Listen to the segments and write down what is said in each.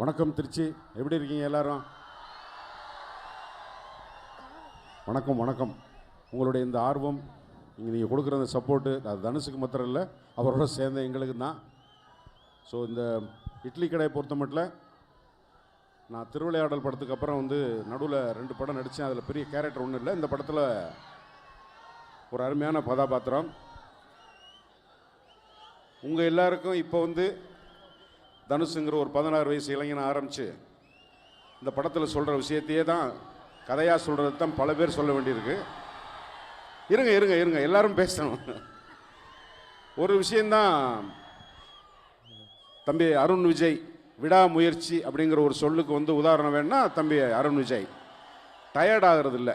வணக்கம் திருச்சி. எப்படி இருக்கீங்க எல்லாரும்? வணக்கம் வணக்கம். உங்களுடைய இந்த ஆர்வம் இங்கே நீங்கள் கொடுக்குற அந்த சப்போர்ட்டு அது தனுஷுக்கு மாத்திரம் இல்லை அவரோட சேர்ந்த எங்களுக்கு தான். ஸோ இந்த இட்லி கடையை பொறுத்த மட்டும் நான் திருவிளையாடல் படத்துக்கு அப்புறம் வந்து நடுவில் ரெண்டு படம் நடித்தேன் அதில் பெரிய கேரக்டர் ஒன்றும் இல்லை. இந்த படத்தில் ஒரு அருமையான கதாபாத்திரம் உங்கள் எல்லாருக்கும் இப்போ வந்து தனுஷுங்கிற ஒரு பதினாறு வயசு இளைஞனை ஆரம்பித்து இந்த படத்தில் சொல்கிற விஷயத்தையே தான் கதையாக சொல்கிறது தான் பல பேர் சொல்ல வேண்டியிருக்கு. இருங்க இருங்க இருங்க எல்லாரும் பேசணும். ஒரு விஷயந்தான் தம்பி அருண் விஜய் விடாமுயற்சி அப்படிங்கிற ஒரு சொல்லுக்கு வந்து உதாரணம் வேணுன்னா தம்பி அருண் விஜய் டயர்ட் ஆகிறது இல்லை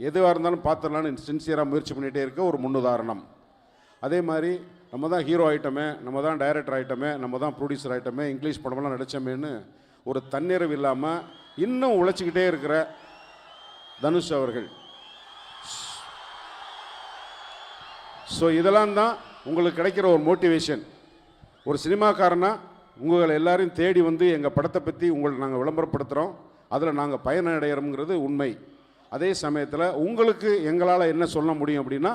எதுவாக இருந்தாலும் பார்த்துடலான்னு சின்சியராக முயற்சி பண்ணிகிட்டே இருக்க ஒரு முன்னுதாரணம். அதே மாதிரி நம்ம தான் ஹீரோ ஆயிட்டமே நம்ம தான் டைரக்டர் ஆகிட்டோமே நம்ம தான் ப்ரொடியூசர் ஆகிட்டோமே இங்கிலீஷ் படமெல்லாம் நடித்தோமேன்னு ஒரு தன்னிறைவு இல்லாமல் இன்னும் உழைச்சிக்கிட்டே இருக்கிற தனுஷ் அவர்கள். ஸோ இதெல்லாம் தான் உங்களுக்கு கிடைக்கிற ஒரு மோட்டிவேஷன் ஒரு சினிமாக்காரனா உங்களை எல்லாரையும் தேடி வந்து எங்கள் படத்தை பற்றி உங்களை நாங்கள் விளம்பரப்படுத்துகிறோம் அதில் நாங்கள் பயனடைகிறோம்ங்கிறது உண்மை. அதே சமயத்தில் உங்களுக்கு எங்களால் என்ன சொல்ல முடியும் அப்படின்னா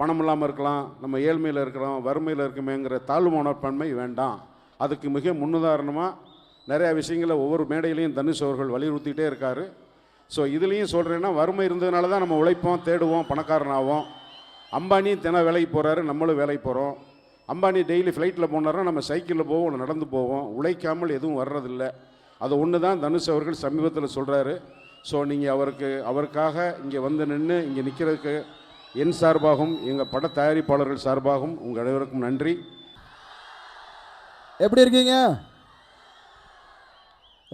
பணம் இல்லாமல் இருக்கலாம் நம்ம ஏழ்மையில் இருக்கிறோம் வறுமையில் இருக்குமேங்கிற தாழ்வு மனப்பான்மை வேண்டாம். அதுக்கு மிக முன்னுதாரணமாக நிறையா விஷயங்களை ஒவ்வொரு மேடையிலையும் தனுஷ் அவர்கள் வலியுறுத்திகிட்டே இருக்கார். ஸோ இதுலேயும் சொல்கிறேன்னா வறுமை இருந்ததுனால தான் நம்ம உழைப்போம் தேடுவோம் பணக்காரனாகவும் அம்பானி தினம் வேலைக்கு போகிறாரு நம்மளும் வேலைக்கு போகிறோம் அம்பானி டெய்லி ஃப்ளைட்டில் போனார்னா நம்ம சைக்கிளில் போவோம் நடந்து போவோம். உழைக்காமல் எதுவும் வர்றதில்லை. அது ஒன்று தான் தனுஷ் அவர்கள் சமீபத்தில் சொல்கிறாரு ஸோ நீங்கள் அவருக்கு அவருக்காக இங்கே வந்து நின்று இங்கே நிற்கிறதுக்கு என் சார்பாகவும் எங்கள் பட தயாரிப்பாளர்கள் சார்பாகவும் உங்கள் அனைவருக்கும் நன்றி. எப்படி இருக்கீங்க?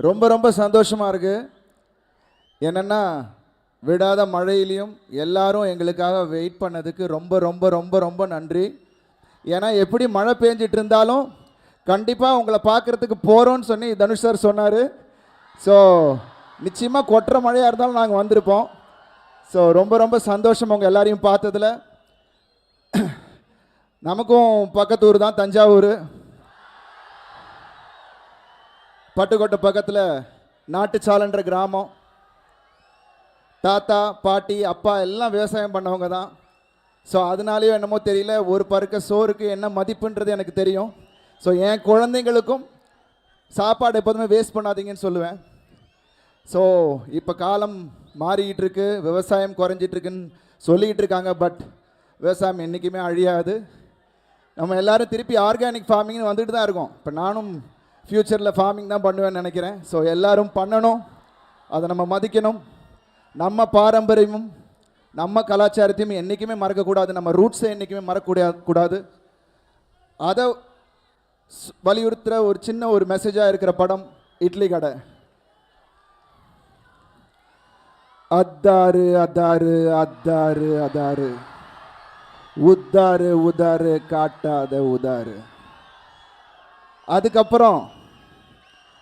ரொம்ப ரொம்ப சந்தோஷமாக இருக்குது என்னென்னா விடாத மழையிலையும் எல்லாரும் எங்களுக்காக வெயிட் பண்ணதுக்கு ரொம்ப ரொம்ப ரொம்ப ரொம்ப நன்றி. ஏன்னா எப்படி மழை பெஞ்சிட்டு இருந்தாலும் கண்டிப்பாக உங்களை பார்க்குறதுக்கு போகிறோன்னு சொல்லி தனுஷ் சார் சொன்னார். ஸோ நிச்சயமாக கொட்டுற மழையாக இருந்தாலும் நாங்கள் வந்திருப்போம். ஸோ ரொம்ப ரொம்ப சந்தோஷம் உங்கள் எல்லாரையும் பார்த்ததுல. நமக்கும் பக்கத்தூர் தான் தஞ்சாவூர். பட்டுக்கோட்டை பக்கத்தில் நாட்டுச்சாலன்ற கிராமம். தாத்தா பாட்டி அப்பா எல்லாம் விவசாயம் பண்ணவங்க தான். ஸோ அதனாலேயோ என்னமோ தெரியல ஒரு பருக்க சோறுக்கு என்ன மதிப்புன்றது எனக்கு தெரியும். ஸோ என் குழந்தைங்களுக்கும் சாப்பாடு எப்போதுமே வேஸ்ட் பண்ணாதீங்கன்னு சொல்லுவேன். ஸோ இப்போ காலம் மாறிக்கிட்டு இருக்கு விவசாயம் குறைஞ்சிட்ருக்குன்னு சொல்லிக்கிட்டு இருக்காங்க பட் விவசாயம் என்றைக்குமே அழியாது. நம்ம எல்லோரும் திருப்பி ஆர்கானிக் ஃபார்மிங்னு வந்துட்டு தான் இருக்கோம். இப்போ நானும் ஃப்யூச்சரில் ஃபார்மிங் தான் பண்ணுவேன்னு நினைக்கிறேன். ஸோ எல்லோரும் பண்ணணும். அதை நம்ம மதிக்கணும். நம்ம பாரம்பரியமும் நம்ம கலாச்சாரத்தையும் என்றைக்குமே மறக்கக்கூடாது. நம்ம ரூட்ஸை என்றைக்குமே மறக்கக்கூடாது கூடாது. அதை வலியுறுத்துகிற ஒரு சின்ன ஒரு மெசேஜாக இருக்கிற படம் இட்லி கடை. அத்தாறு அதாரு அத்தாறு அதாரு உத்தாறு உதாரு காட்டாத உதாரு அதுக்கப்புறம்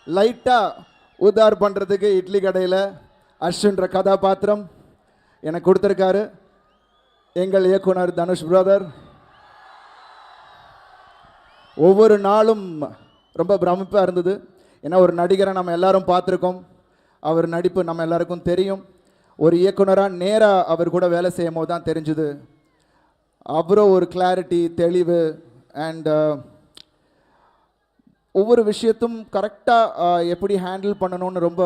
லைட்டாக உதார் பண்ணுறதுக்கு இட்லி கடையில் அஸ்வின்ற கதாபாத்திரம் எனக்கு கொடுத்துருக்காரு. எங்கள் இயக்குனர் தனுஷ் பிரதர். ஒவ்வொரு நாளும் ரொம்ப பிரமிப்பாக இருந்தது. ஏன்னா ஒரு நடிகரை நம்ம எல்லாரும் பார்த்துருக்கோம். அவர் நடிப்பு நம்ம எல்லாருக்கும் தெரியும். ஒரு இயக்குனராக நேராக அவர் கூட வேலை செய்யும் போது தான் தெரிஞ்சுது. அவ்வளோ ஒரு கிளாரிட்டி தெளிவு அண்ட் uh, ஒவ்வொரு விஷயத்தும் கரெக்டாக எப்படி ஹேண்டில் பண்ணணும்னு ரொம்ப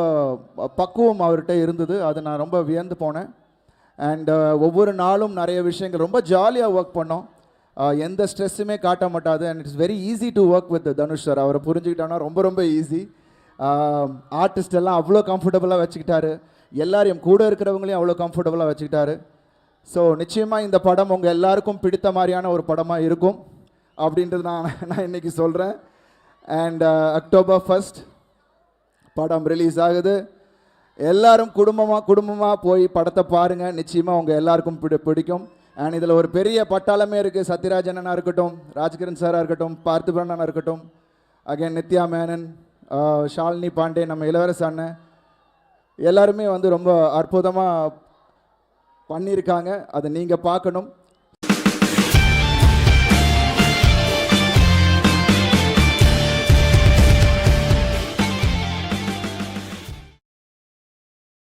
பக்குவம் அவர்கிட்ட இருந்தது. அது நான் ரொம்ப வியந்து போனேன். அண்ட் uh, ஒவ்வொரு நாளும் நிறைய விஷயங்கள் ரொம்ப ஜாலியாக ஒர்க் பண்ணோம். எந்த ஸ்ட்ரெஸ்ஸுமே காட்ட மாட்டாது. And it's very easy to work with Dhanush sir அவரை புரிஞ்சுக்கிட்டோன்னா ரொம்ப ரொம்ப ஈஸி ஆர்டிஸ்ட் எல்லாம் அவ்வளோ கம்ஃபர்டபுளாக வச்சுக்கிட்டாரு. எல்லாரையும் கூட இருக்கிறவங்களையும் அவ்வளோ கம்ஃபர்டபுளாக வச்சுக்கிட்டாரு. ஸோ நிச்சயமாக இந்த படம் உங்கள் எல்லாருக்கும் பிடித்த மாதிரியான ஒரு படமாக இருக்கும் அப்படின்றது நான் நான் இன்றைக்கி சொல்கிறேன் அண்ட் அக்டோபர் uh, ஃபஸ்ட் படம் ரிலீஸ் ஆகுது. எல்லாரும் குடும்பமாக குடும்பமாக போய் படத்தை பாருங்கள் நிச்சயமாக உங்கள் எல்லாருக்கும் பிடி பிடிக்கும். அண்ட் இதில் ஒரு பெரிய பட்டாளமே இருக்குது சத்யராஜ் அண்ணனாக இருக்கட்டும் ராஜ்கிரண் சாராக இருக்கட்டும் பார்த்திபன் அண்ணனாக இருக்கட்டும் அகைன் நித்யா மேனன் ஷாலினி பாண்டே நம்ம இளவரச அண்ணன். எல்லாருமே வந்து ரொம்ப அற்புதமாக பண்ணியிருக்காங்க. அதை நீங்கள் பார்க்கணும்.